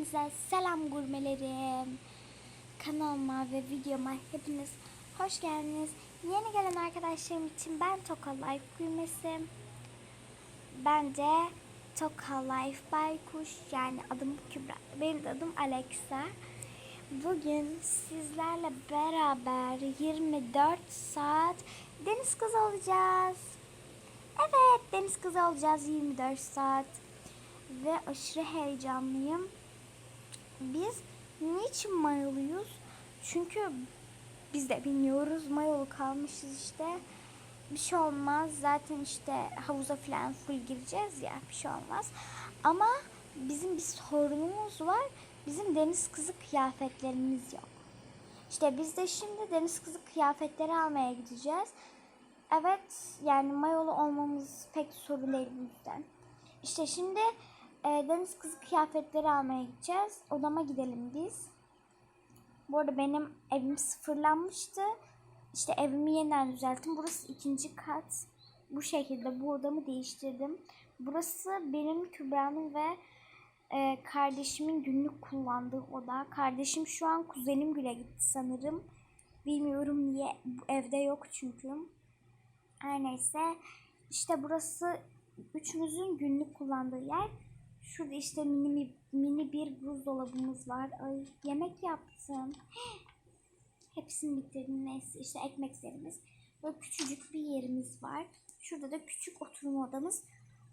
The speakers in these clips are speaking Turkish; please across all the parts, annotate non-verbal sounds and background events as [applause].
Hepinize selam gurmelerim. Kanalıma ve videoma hepiniz hoş geldiniz. Yeni gelen arkadaşlarım için ben Toka Life gurmesi. Bence Toka Life Baykuş yani adım Kübra. Benim de adım Alexa. Bugün sizlerle beraber 24 saat deniz kızı olacağız. Evet deniz kızı olacağız 24 saat. Ve aşırı heyecanlıyım. Biz niçin mayoluyuz? Çünkü biz de bilmiyoruz. Mayolu kalmışız işte. Bir şey olmaz. Zaten işte havuza falan full gireceğiz ya. Bir şey olmaz. Ama bizim bir sorunumuz var. Bizim deniz kızı kıyafetlerimiz yok. İşte biz de şimdi deniz kızı kıyafetleri almaya gideceğiz. Evet yani mayolu olmamız pek sorun değil bu yüzden. İşte şimdi e, deniz kızı kıyafetleri almaya gideceğiz. Odama gidelim biz. Bu arada benim evim sıfırlanmıştı. İşte evimi yeniden düzelttim. Burası ikinci kat. Bu şekilde bu odamı değiştirdim. Burası benim Kübra'nın ve e, kardeşimin günlük kullandığı oda. Kardeşim şu an kuzenim güle gitti sanırım. Bilmiyorum niye evde yok çünkü. Her neyse işte burası üçümüzün günlük kullandığı yer. Şurada işte mini, mini bir buzdolabımız var. Ay yemek yaptım. [gasps] Hepsini bitirdim neyse işte ekmeklerimiz. Böyle küçücük bir yerimiz var. Şurada da küçük oturma odamız.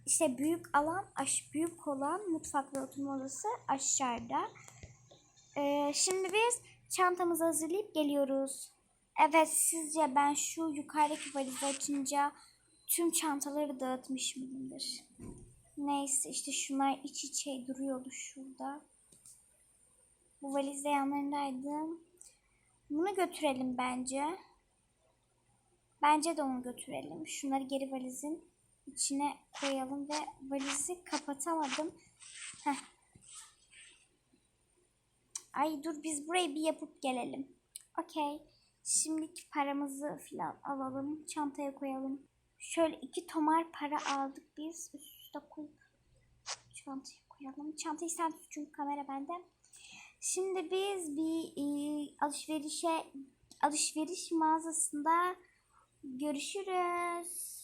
İşte büyük alan, aş büyük olan mutfak ve oturma odası aşağıda. Ee, şimdi biz çantamızı hazırlayıp geliyoruz. Evet sizce ben şu yukarıdaki valizi açınca tüm çantaları dağıtmış mıyımdır? Neyse işte şunlar iç içe duruyordu şurada. Bu valiz de yanlarındaydı. Bunu götürelim bence. Bence de onu götürelim. Şunları geri valizin içine koyalım ve valizi kapatamadım. Heh. Ay dur biz burayı bir yapıp gelelim. Okey. Şimdiki paramızı falan alalım. Çantaya koyalım. Şöyle iki tomar para aldık biz. Üst üste koyup çantaya koyalım. Çantayı sen tut çünkü kamera bende. Şimdi biz bir e, alışverişe alışveriş mağazasında görüşürüz.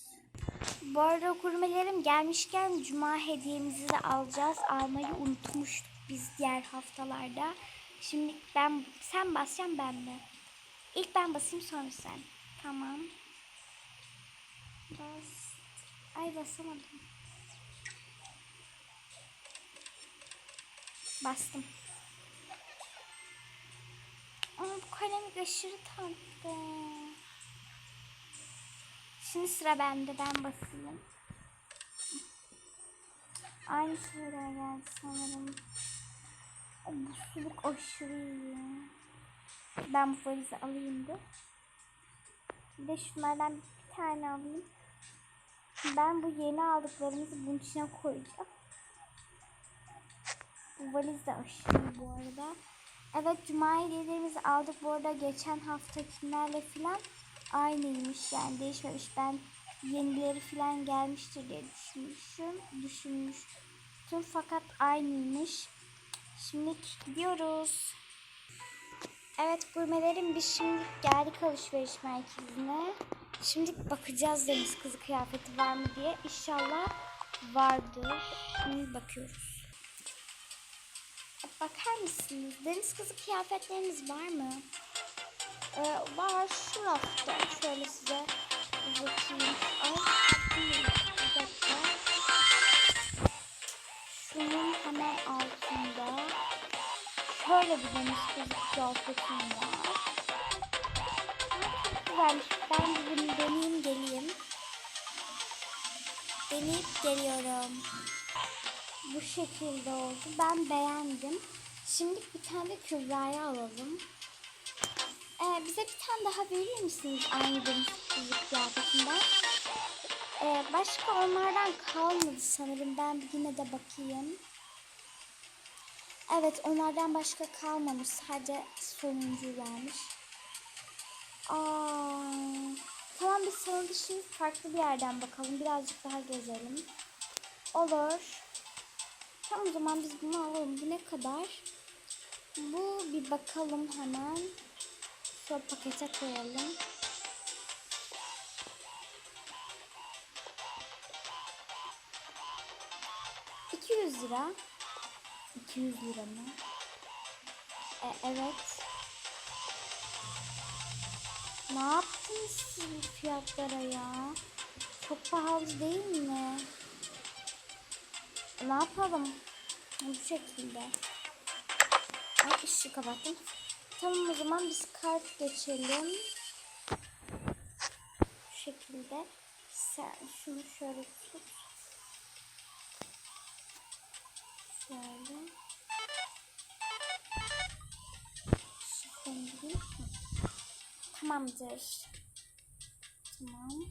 Bu arada gurmelerim gelmişken cuma hediyemizi de alacağız. Almayı unutmuştuk biz diğer haftalarda. Şimdi ben sen basacaksın ben mi? İlk ben basayım sonra sen. Tamam. Bas. Ay basamadım. Bastım. Ama bu kalem aşırı tatlı. Şimdi sıra bende. Ben basayım. Aynı sıraya geldi sanırım. O, bu suluk aşırı iyi. Ben bu valizi alayım da. Bir de şunlardan bir tane alayım. Ben bu yeni aldıklarımızı bunun içine koyacağım. Bu valiz de aşırı bu arada. Evet cuma hediyelerimizi aldık. Bu arada geçen haftakilerle falan aynıymış. Yani değişmemiş. Ben yenileri falan gelmiştir diye düşünmüşüm. Düşünmüştüm fakat aynıymış. Şimdi gidiyoruz. Evet gurmelerim biz şimdi geldik alışveriş merkezine. Şimdi bakacağız deniz kızı kıyafeti var mı diye. İnşallah vardır. Şimdi bakıyoruz. Bakar mısınız? Deniz kızı kıyafetleriniz var mı? Ee, var şu rafta. Şöyle size uzatayım. Ay, bir dakika. Şunun hemen altında şöyle bir deniz kızı kıyafetim var. Çok güzelmiş. Ben bunu deneyeyim geleyim. Deneyip geliyorum. Bu şekilde oldu. Ben beğendim. Şimdi bir tane de Kübra'ya alalım. Ee, bize bir tane daha verir misiniz aynı deniz kıyafetinden? Ee, başka onlardan kalmadı sanırım. Ben yine de bakayım. Evet onlardan başka kalmamış. Sadece sonuncu vermiş. Aa, tamam biz sana da şimdi farklı bir yerden bakalım. Birazcık daha gezelim. Olur. Tamam o zaman biz bunu alalım. Bu ne kadar. Bu bir bakalım hemen. Şu pakete koyalım. İki yüz lira. 200 lira mı? E, evet. Ne yaptınız siz bu fiyatlara ya? Çok pahalı değil mi? Ne yapalım? Bu şekilde. Ay ışığı kapattım. Tamam o zaman biz kart geçelim. Bu şekilde. Sen şunu şöyle tut. Şöyle. Gireyim. Tamamdır. Tamam.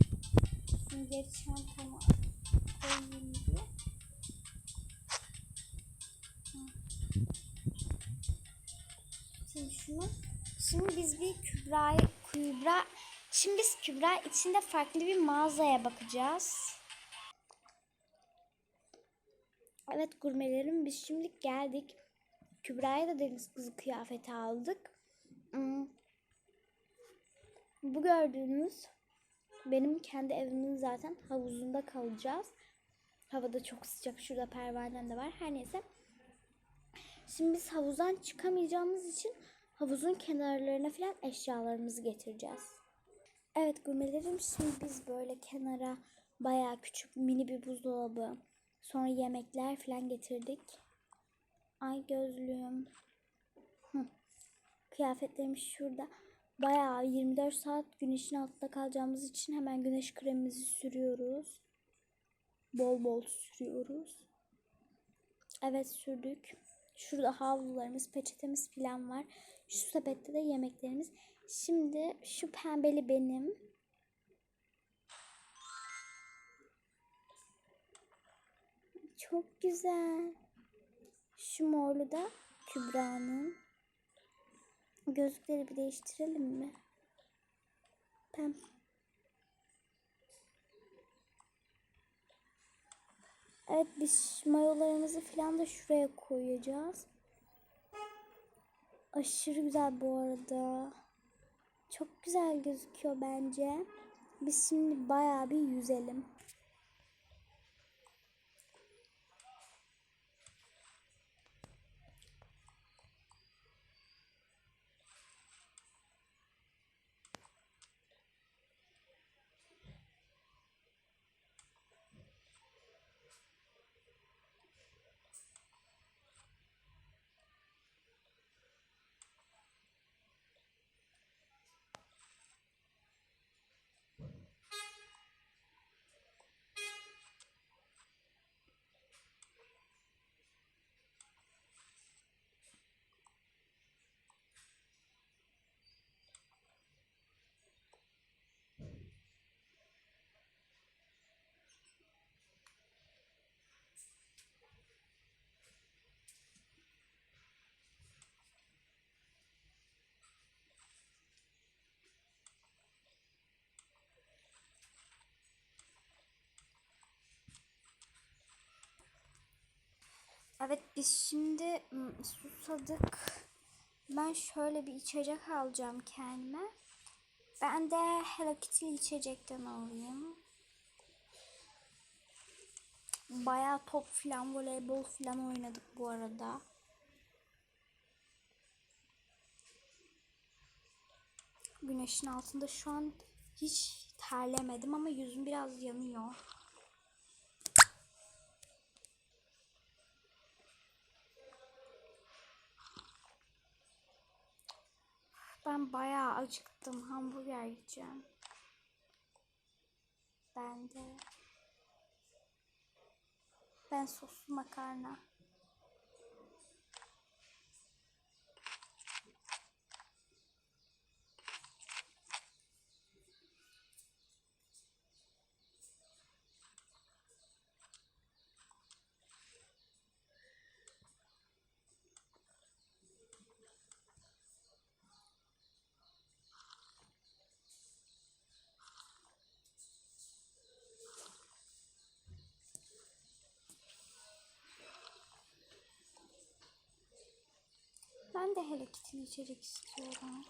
Şimdi geri çantama koyayım Kübra, Kübra, şimdi biz Kübra içinde farklı bir mağazaya bakacağız. Evet gurmelerim biz şimdi geldik. Kübra'ya da deniz kızı kıyafeti aldık. Hmm. Bu gördüğünüz benim kendi evimin zaten havuzunda kalacağız. Havada çok sıcak. Şurada pervanem de var. Her neyse. Şimdi biz havuzdan çıkamayacağımız için havuzun kenarlarına falan eşyalarımızı getireceğiz. Evet gurmelerim şimdi biz böyle kenara bayağı küçük mini bir buzdolabı sonra yemekler falan getirdik. Ay gözlüğüm. Hı. Kıyafetlerim şurada. Bayağı 24 saat güneşin altında kalacağımız için hemen güneş kremimizi sürüyoruz. Bol bol sürüyoruz. Evet sürdük. Şurada havlularımız, peçetemiz falan var. Şu sepette de yemeklerimiz. Şimdi şu pembeli benim. Çok güzel. Şu morlu da Kübra'nın. Gözlükleri bir değiştirelim mi? Pem. Evet biz mayolarımızı falan da şuraya koyacağız. Aşırı güzel bu arada. Çok güzel gözüküyor bence. Biz şimdi bayağı bir yüzelim. Evet biz şimdi susadık. Ben şöyle bir içecek alacağım kendime. Ben de Hello Kitty içecekten alayım. Bayağı top falan, voleybol falan oynadık bu arada. Güneşin altında şu an hiç terlemedim ama yüzüm biraz yanıyor. Ben bayağı acıktım. Hamburger yiyeceğim. Ben de. Ben soslu makarna. Ben de Hello Kitty'li içecek istiyorum.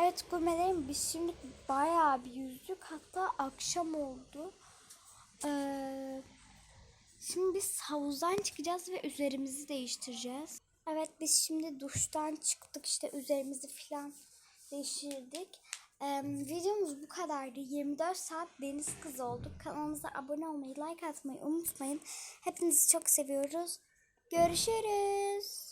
Evet gurmelerim biz şimdi bayağı bir yüzdük. Hatta akşam oldu. Ee, şimdi biz havuzdan çıkacağız ve üzerimizi değiştireceğiz. Evet biz şimdi duştan çıktık işte üzerimizi falan değiştirdik. Ee, videomuz bu kadardı. 24 saat deniz kızı olduk. Kanalımıza abone olmayı, like atmayı unutmayın. Hepinizi çok seviyoruz. Görüşürüz.